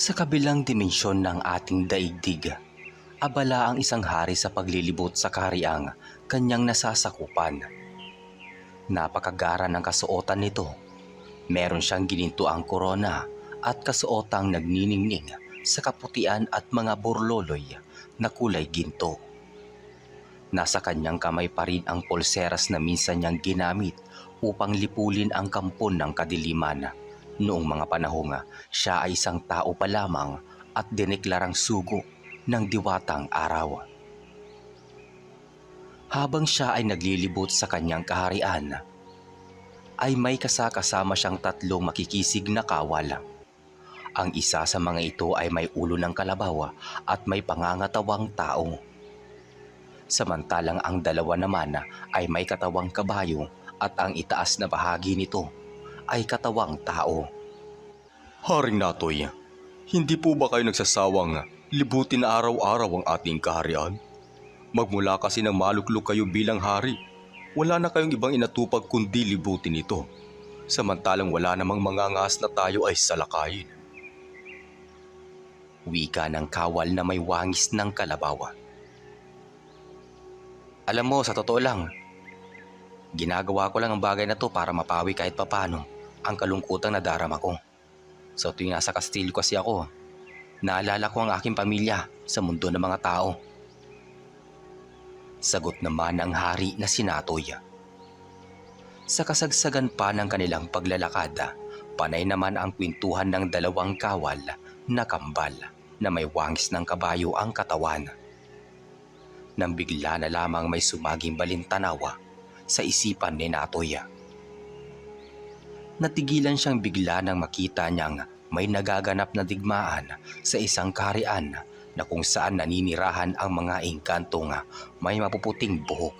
Sa kabilang dimensyon ng ating daigdig, abala ang isang hari sa paglilibot sa kahariang kanyang nasasakupan. Napakagara ng kasuotan nito. Meron siyang ginintuang korona at kasuotang nagniningning sa kaputian at mga borloloy na kulay ginto. Nasa kanyang kamay pa rin ang pulseras na minsan niyang ginamit upang lipulin ang kampon ng kadiliman. Noong mga panahong siya ay isang tao pa lamang at diniklarang sugo ng diwatang araw. Habang siya ay naglilibot sa kanyang kaharian, ay may kasakasama siyang tatlong makikisig na kawal. Ang isa sa mga ito ay may ulo ng kalabaw at may pangangatawang tao. Samantalang ang dalawa naman ay may katawang kabayo at ang itaas na bahagi nito ay katawang tao. Haring Natoy, hindi po ba kayo nagsasawang libutin na araw-araw ang ating kaharian? Magmula kasi ng maluklok kayo bilang hari, wala na kayong ibang inatupag kundi libutin ito. Samantalang wala namang mangangas na tayo ay salakayin. Wika ng kawal na may wangis ng kalabaw. Alam mo, sa totoo lang, ginagawa ko lang ang bagay na to para mapawi kahit papano ang kalungkutang nadarama ko. Sa tuwing nasa kastilyo kasi ako, naalala ko ang aking pamilya sa mundo ng mga tao. Sagot naman ng hari na sinatoy. Sa kasagsagan pa ng kanilang paglalakad, panay naman ang kwentuhan ng dalawang kawal na kambal na may wangis ng kabayo ang katawan. Nang bigla na lamang may sumaging balintanawa sa isipan ni Natoy. Natigilan siyang bigla nang makita niyang may nagaganap na digmaan sa isang kaharian na kung saan naninirahan ang mga engkantong may mapuputing buhok.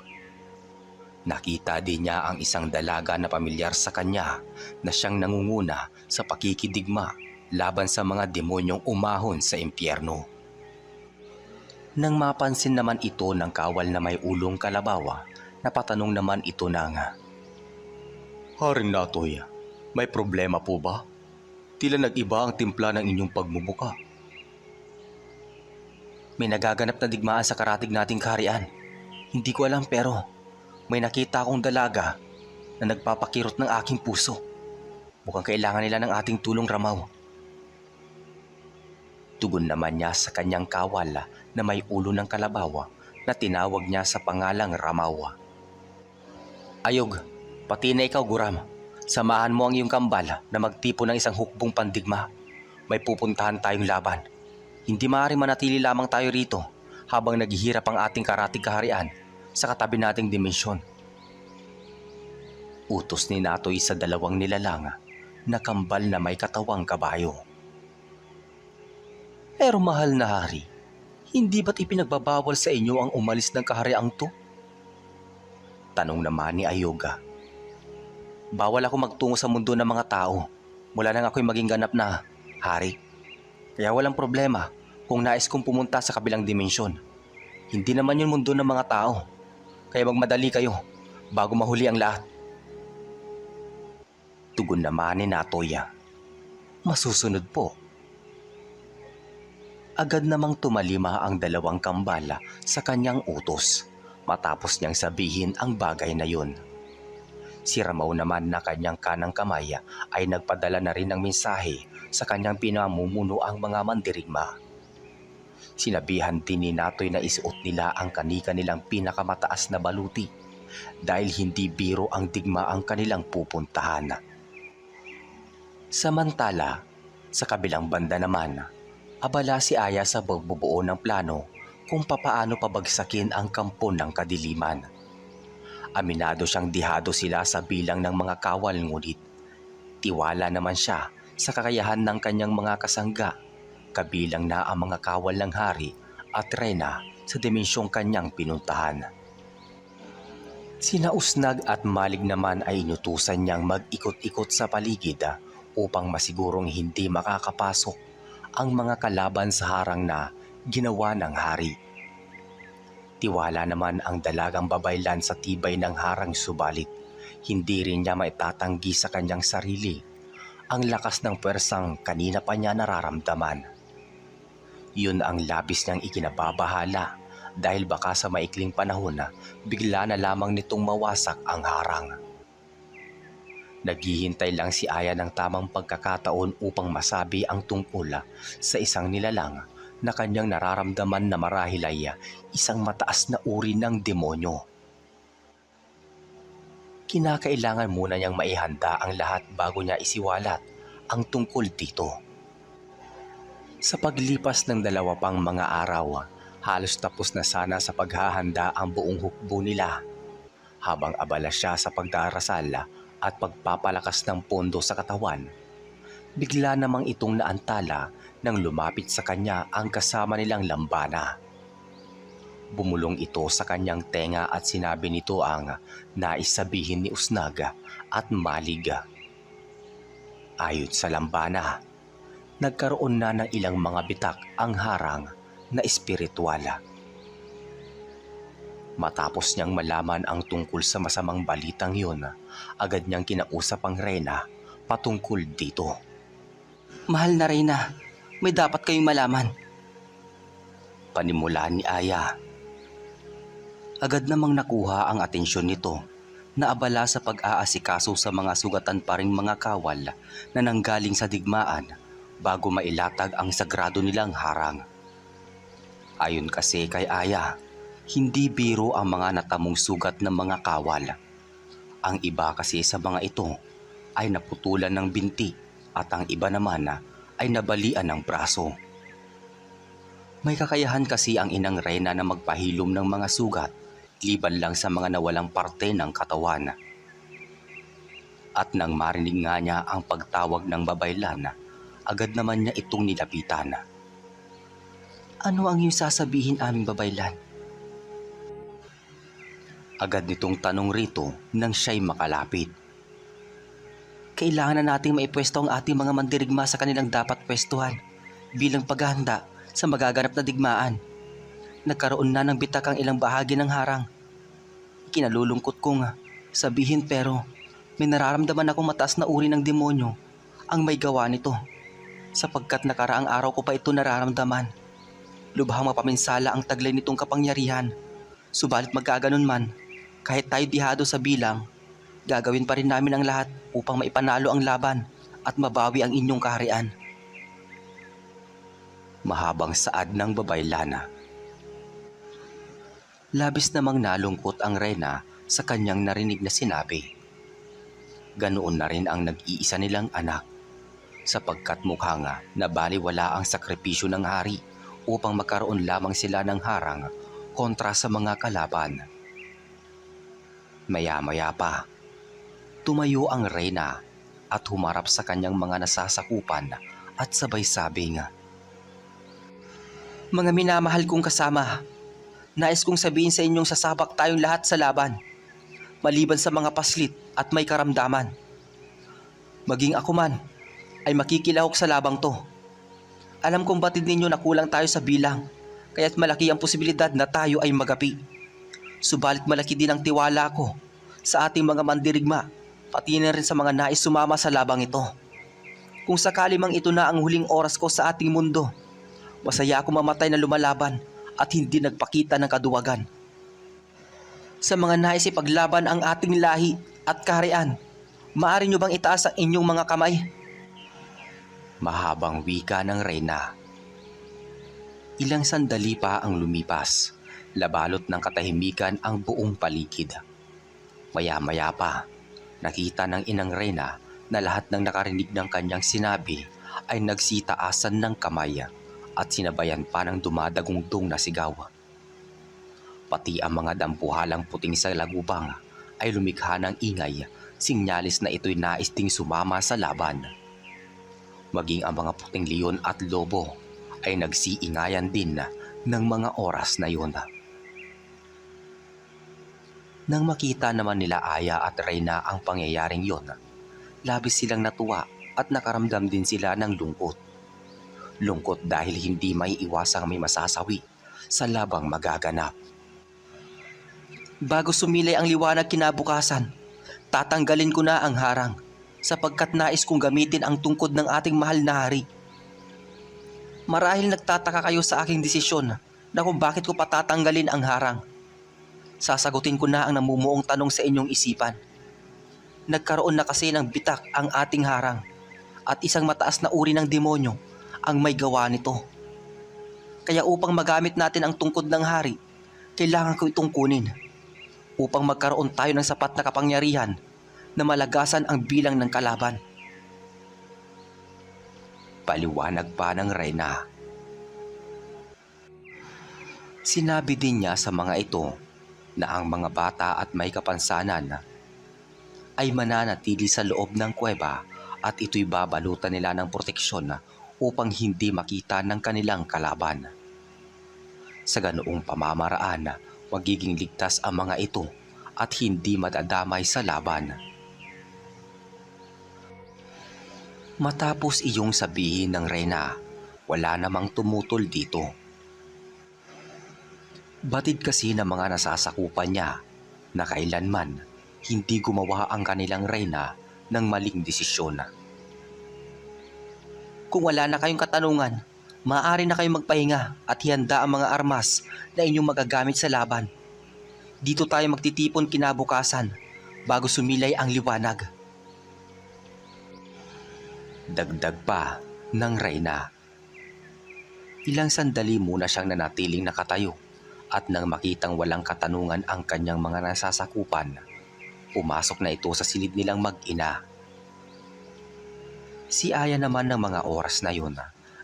Nakita din niya ang isang dalaga na pamilyar sa kanya na siyang nangunguna sa pakikidigma laban sa mga demonyong umahon sa impyerno. Nang mapansin naman ito ng kawal na may ulong kalabawa, napatanong naman ito ng Haring Natoy, may problema po ba? Tila nag-iba ang timpla ng inyong pagmubuka. may nagaganap na digmaan sa karatig nating kaharian. Hindi ko alam pero may nakita akong dalaga na nagpapakirot ng aking puso. Mukhang kailangan nila ng ating tulong ramaw. Tugon naman niya sa kanyang kawal na may ulo ng kalabawa na tinawag niya sa pangalang Ramaw. Ayog, pati na ikaw Guram. Samahan mo ang iyong kambal na magtipo ng isang hukbong pandigma. May pupuntahan tayong laban. Hindi maaari manatili lamang tayo rito habang naghihirap ang ating karatig kaharian sa katabi nating dimensyon. Utos ni Natoy sa dalawang nilalang na kambal na may katawang kabayo. Pero mahal na hari, hindi ba't ipinagbabawal sa inyo ang umalis ng kahariang to? Tanong naman ni Ayoga. Bawal ako magtungo sa mundo ng mga tao mula nang ako'y maging ganap na hari. Kaya walang problema kung nais kong pumunta sa kabilang dimensyon. Hindi naman yun mundo ng mga tao. Kaya magmadali kayo bago mahuli ang lahat. Tugon naman ni Natoya. Masusunod po. Agad namang tumalima ang dalawang kambala sa kanyang utos matapos niyang sabihin ang bagay na yun. Si Ramaw naman na kanyang kanang kamay ay nagpadala na rin ng mensahe sa kanyang pinamumuno ang mga mandirigma. Sinabihan din ni Natoy na isuot nila ang kanika nilang pinakamataas na baluti dahil hindi biro ang digma ang kanilang pupuntahan. Samantala, sa kabilang banda naman, abala si Aya sa pagbubuo ng plano kung papaano pabagsakin ang kampo ng kadiliman. Aminado siyang dihado sila sa bilang ng mga kawal ngunit tiwala naman siya sa kakayahan ng kanyang mga kasangga kabilang na ang mga kawal ng hari at rena sa dimensyong kanyang pinuntahan. Sina Usnag at Malig naman ay inutusan niyang mag-ikot-ikot sa paligid upang masigurong hindi makakapasok ang mga kalaban sa harang na ginawa ng hari. Tiwala naman ang dalagang babaylan sa tibay ng harang subalit hindi rin niya maitatanggi sa kanyang sarili ang lakas ng pwersang kanina pa niya nararamdaman. Yun ang labis niyang ikinababahala dahil baka sa maikling panahon na bigla na lamang nitong mawasak ang harang. Naghihintay lang si Aya ng tamang pagkakataon upang masabi ang tungkol sa isang nilalang na kanyang nararamdaman na marahil ay isang mataas na uri ng demonyo. Kinakailangan muna niyang maihanda ang lahat bago niya isiwalat ang tungkol dito. Sa paglipas ng dalawa pang mga araw, halos tapos na sana sa paghahanda ang buong hukbo nila. Habang abala siya sa pagdarasal at pagpapalakas ng pondo sa katawan, bigla namang itong naantala nang lumapit sa kanya ang kasama nilang lambana. Bumulong ito sa kanyang tenga at sinabi nito ang nais sabihin ni Usnaga at Maliga. Ayon sa lambana, nagkaroon na ng ilang mga bitak ang harang na espiritual. Matapos niyang malaman ang tungkol sa masamang balitang yun, agad niyang kinausap ang Reyna patungkol dito. Mahal na Reyna, may dapat kayong malaman. Panimulaan ni Aya. Agad namang nakuha ang atensyon nito na abala sa pag-aasikaso sa mga sugatan pa ring mga kawal na nanggaling sa digmaan bago mailatag ang sagrado nilang harang. Ayon kasi kay Aya, hindi biro ang mga natamong sugat ng mga kawal. Ang iba kasi sa mga ito ay naputulan ng binti at ang iba naman ay nabalian ng braso. May kakayahan kasi ang inang Reyna na magpahilom ng mga sugat liban lang sa mga nawalang parte ng katawan. At nang marinig nga niya ang pagtawag ng babaylan, agad naman niya itong nilapitan. Ano ang iyong sasabihin aming babaylan? Agad nitong tanong rito nang siya'y makalapit. Kailangan na nating maipwesto ang ating mga mandirigma sa kanilang dapat pwestuhan bilang paghahanda sa magaganap na digmaan. Nagkaroon na ng bitak ang ilang bahagi ng harang. Kinalulungkot kong sabihin pero may nararamdaman akong mataas na uri ng demonyo ang may gawa nito sapagkat nakaraang araw ko pa ito nararamdaman. Lubhang mapaminsala ang taglay nitong kapangyarihan. Subalit magkaganon man, kahit tayo dihado sa bilang, gagawin pa rin namin ang lahat upang maipanalo ang laban at mabawi ang inyong kaharian. Mahabang saad ng babaylana. Labis namang nalungkot ang Reyna sa kanyang narinig na sinabi. Ganoon na rin ang nag-iisa nilang anak sapagkat mukha nga na baliwala ang sakripisyo ng hari upang magkaroon lamang sila ng harang kontra sa mga kalaban. Maya-maya pa, tumayo ang reyna at humarap sa kanyang mga nasasakupan at sabay sabi nga, Mga minamahal kong kasama, nais kong sabihin sa inyong sasabak tayong lahat sa laban, maliban sa mga paslit at may karamdaman. Maging ako man, ay makikilahok sa labang to. Alam kong batid ninyo na kulang tayo sa bilang, kaya't malaki ang posibilidad na tayo ay magapi. Subalit malaki din ang tiwala ko sa ating mga mandirigma, pati na rin sa mga nais sumama sa labang ito. Kung sakali mang ito na ang huling oras ko sa ating mundo, masaya ako mamatay na lumalaban at hindi nagpakita ng kaduwagan. Sa mga nais ipaglaban ang ating lahi at kaharian, maaari nyo bang itaas ang inyong mga kamay? mahabang wika ng reyna. Ilang sandali pa ang lumipas, labalot ng katahimikan ang buong paligid. Maya-maya pa, nakita ng inang reyna na lahat ng nakarinig ng kanyang sinabi ay nagsitaasan ng kamay at sinabayan pa ng dumadagungdong na sigaw. Pati ang mga dampuhalang puting sa lagubang ay lumikha ng ingay, sinyalis na ito'y nais ding sumama sa laban. Maging ang mga puting leon at lobo ay nagsiingayan din ng mga oras na yun. Nang makita naman nila Aya at Reyna ang pangyayaring yon, labis silang natuwa at nakaramdam din sila ng lungkot. Lungkot dahil hindi may iwasang may masasawi sa labang magaganap. Bago sumilay ang liwanag kinabukasan, tatanggalin ko na ang harang. sapagkat nais kong gamitin ang tungkod ng ating mahal na hari. Marahil nagtataka kayo sa aking desisyon na kung bakit ko patatanggalin ang harang. Sasagutin ko na ang namumuong tanong sa inyong isipan. Nagkaroon na kasi ng bitak ang ating harang at isang mataas na uri ng demonyo ang may gawa nito. Kaya upang magamit natin ang tungkod ng hari, kailangan ko itong kunin upang magkaroon tayo ng sapat na kapangyarihan na malagasan ang bilang ng kalaban. Paliwanag pa ng Reyna. Sinabi din niya sa mga ito na ang mga bata at may kapansanan ay mananatili sa loob ng kuweba at ito'y babalutan nila ng proteksyon upang hindi makita ng kanilang kalaban. Sa ganoong pamamaraan, magiging ligtas ang mga ito at hindi madadamay sa laban. Matapos iyong sabihin ng Reyna, wala namang tumutol dito. Batid kasi ng mga nasasakupan niya na kailanman hindi gumawa ang kanilang Reyna ng maling desisyon. Kung wala na kayong katanungan, maaari na kayong magpahinga at hihanda ang mga armas na inyong magagamit sa laban. Dito tayo magtitipon kinabukasan bago sumilay ang liwanag. Dagdag pa ng Reyna. Ilang sandali muna siyang nanatiling nakatayo at nang makitang walang katanungan ang kanyang mga nasasakupan, pumasok na ito sa silid nilang mag-ina. Si Aya naman ng mga oras na yun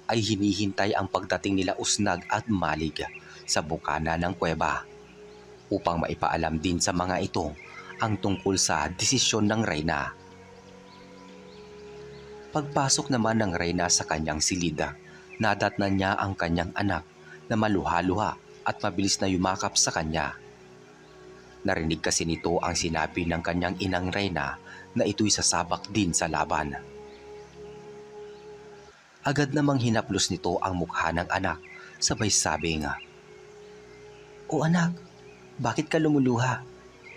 ay hinihintay ang pagdating nila Usnag at Malig sa bukana ng kuweba upang maipaalam din sa mga ito ang tungkol sa desisyon ng Reyna. Pagpasok naman ng Reyna sa kanyang silida, nadatnan niya ang kanyang anak na maluha-luha at mabilis na yumakap sa kanya. Narinig kasi nito ang sinabi ng kanyang inang Reyna na ito'y sasabak din sa laban. Agad namang hinaplos nito ang mukha ng anak, sabay sabi nga, O anak, bakit ka lumuluha?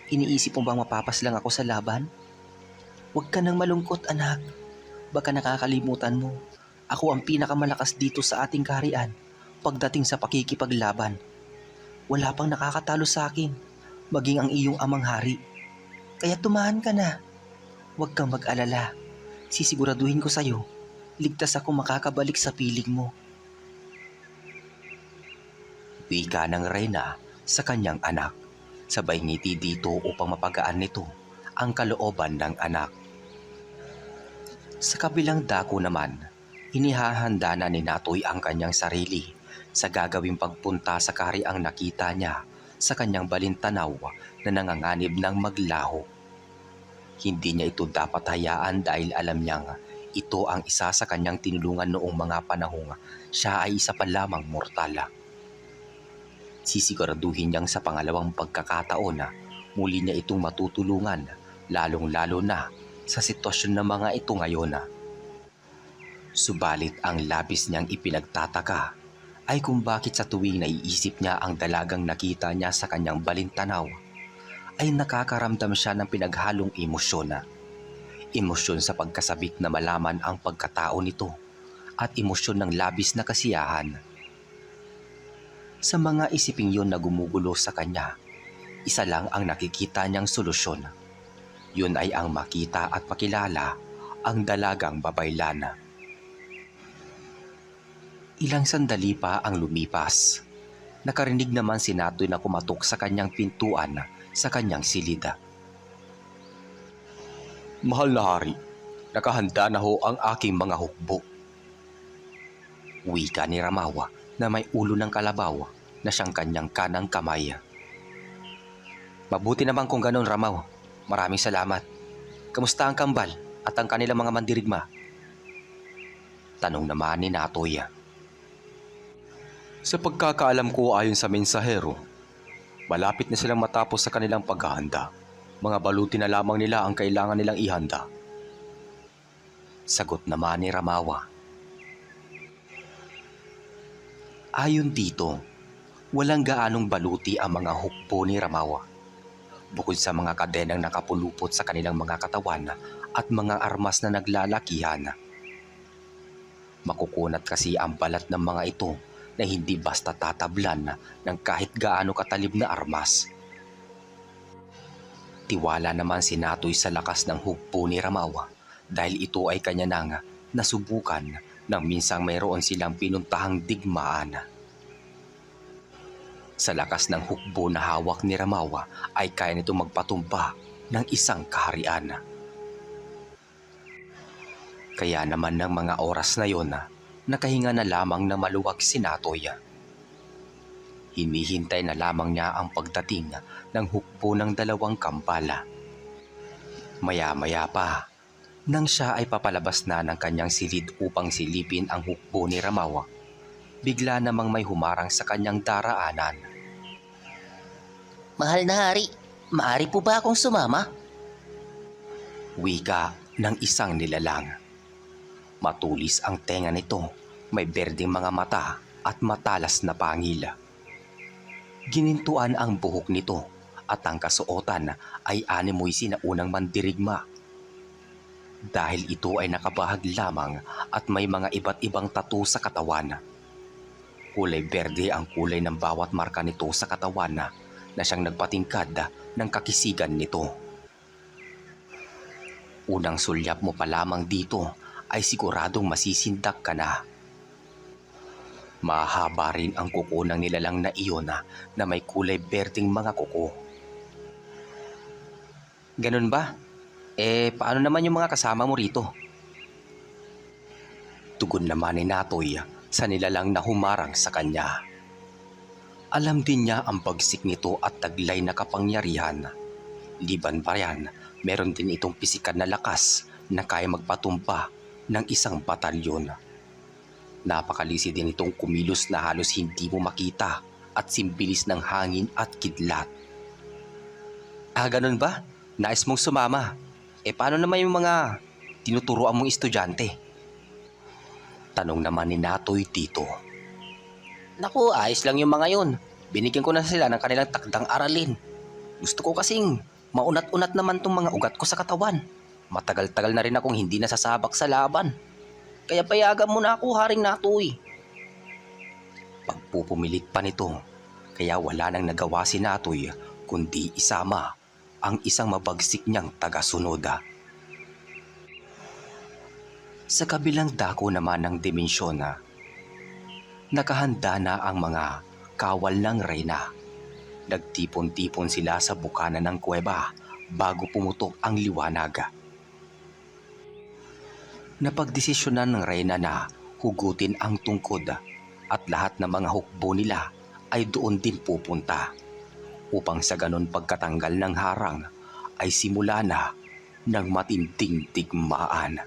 Iniisip mo bang mapapas lang ako sa laban? Huwag ka nang malungkot anak. Baka nakakalimutan mo. Ako ang pinakamalakas dito sa ating kaharian pagdating sa pakikipaglaban. Wala pang nakakatalo sa akin, maging ang iyong amang hari. Kaya tumahan ka na. Huwag kang mag-alala. Sisiguraduhin ko sa'yo, ligtas ako makakabalik sa piling mo. wika ng Reyna sa kanyang anak. Sabay ngiti dito upang mapagaan nito ang kalooban ng anak. Sa kabilang dako naman, inihahanda na ni Natoy ang kanyang sarili sa gagawing pagpunta sa kariang nakita niya sa kanyang balintanaw na nanganganib ng maglaho. Hindi niya ito dapat hayaan dahil alam niyang ito ang isa sa kanyang tinulungan noong mga panahong siya ay isa pa lamang mortal. Sisiguraduhin niyang sa pangalawang pagkakataon na muli niya itong matutulungan lalong-lalo na sa sitwasyon ng mga ito ngayon. Subalit ang labis niyang ipinagtataka ay kung bakit sa tuwing naiisip niya ang dalagang nakita niya sa kanyang balintanaw ay nakakaramdam siya ng pinaghalong emosyon. Emosyon sa pagkasabik na malaman ang pagkatao nito at emosyon ng labis na kasiyahan. Sa mga isiping yun na gumugulo sa kanya, isa lang ang nakikita niyang solusyon. Yun ay ang makita at makilala ang dalagang babaylan. Ilang sandali pa ang lumipas. Nakarinig naman si Natoy na kumatok sa kanyang pintuan sa kanyang silida. Mahal na hari, nakahanda na ho ang aking mga hukbo. Wika ni Ramawa na may ulo ng kalabaw na siyang kanyang kanang kamay. Mabuti naman kung ganon, Ramaw. Maraming salamat. Kamusta ang kambal at ang kanilang mga mandirigma? Tanong naman ni Natoy. Sa pagkakaalam ko ayon sa mensahero, malapit na silang matapos sa kanilang paghahanda. Mga baluti na lamang nila ang kailangan nilang ihanda. Sagot naman ni Ramawa. Ayon dito, walang gaanong baluti ang mga hukbo ni Ramawa. bukod sa mga kadenang nakapulupot sa kanilang mga katawan at mga armas na naglalakihan. Makukunat kasi ang balat ng mga ito na hindi basta tatablan ng kahit gaano katalib na armas. Tiwala naman si Natoy sa lakas ng hugpo ni Ramaw dahil ito ay kanya nang nasubukan nang minsang mayroon silang pinuntahang digmaan. Sa lakas ng hukbo na hawak ni Ramawa ay kaya nito magpatumba ng isang kaharian. Kaya naman ng mga oras na yon, nakahinga na lamang na maluwag si Natoy. Hinihintay na lamang niya ang pagdating ng hukbo ng dalawang kampala. Maya-maya pa, nang siya ay papalabas na ng kanyang silid upang silipin ang hukbo ni Ramawa, bigla namang may humarang sa kanyang daraanan. Mahal na hari, maari po ba akong sumama? Wika ng isang nilalang. Matulis ang tenga nito, may berdeng mga mata at matalas na pangil. Ginintuan ang buhok nito at ang kasuotan ay animoy sinaunang mandirigma. Dahil ito ay nakabahag lamang at may mga iba't ibang tattoo sa katawan. Kulay berde ang kulay ng bawat marka nito sa katawan na siyang nagpatingkad ng kakisigan nito. Unang sulyap mo pa lamang dito ay siguradong masisindak ka na. Mahaba rin ang kuko ng nilalang na iyon na, may kulay berdeng mga kuko. Ganun ba? Eh, paano naman yung mga kasama mo rito? Tugon naman ni Natoy sa nilalang na humarang sa kanya. Alam din niya ang bagsik nito at taglay na kapangyarihan. Liban pa yan, meron din itong pisikad na lakas na kaya magpatumpa ng isang batalyon. Napakalisi din itong kumilos na halos hindi mo makita at simbilis ng hangin at kidlat. Ah, ganun ba? Nais mong sumama. Eh paano naman yung mga tinuturoan mong estudyante? Tanong naman ni Natoy dito. Naku, ayos lang yung mga yun. Binigyan ko na sila ng kanilang takdang aralin. Gusto ko kasing maunat-unat naman tong mga ugat ko sa katawan. Matagal-tagal na rin akong hindi nasasabak sa laban. Kaya payagan mo na ako, Haring Natoy. Pagpupumilit pa nito, kaya wala nang nagawa si Natoy kundi isama ang isang mabagsik niyang tagasunod. Sa kabilang dako naman ng dimensyon, nakahanda na ang mga kawal ng reyna. Nagtipon-tipon sila sa bukana ng kuweba bago pumutok ang liwanag. Napagdesisyonan ng reyna na hugutin ang tungkod at lahat ng mga hukbo nila ay doon din pupunta upang sa ganon pagkatanggal ng harang ay simula na ng matinding digmaan.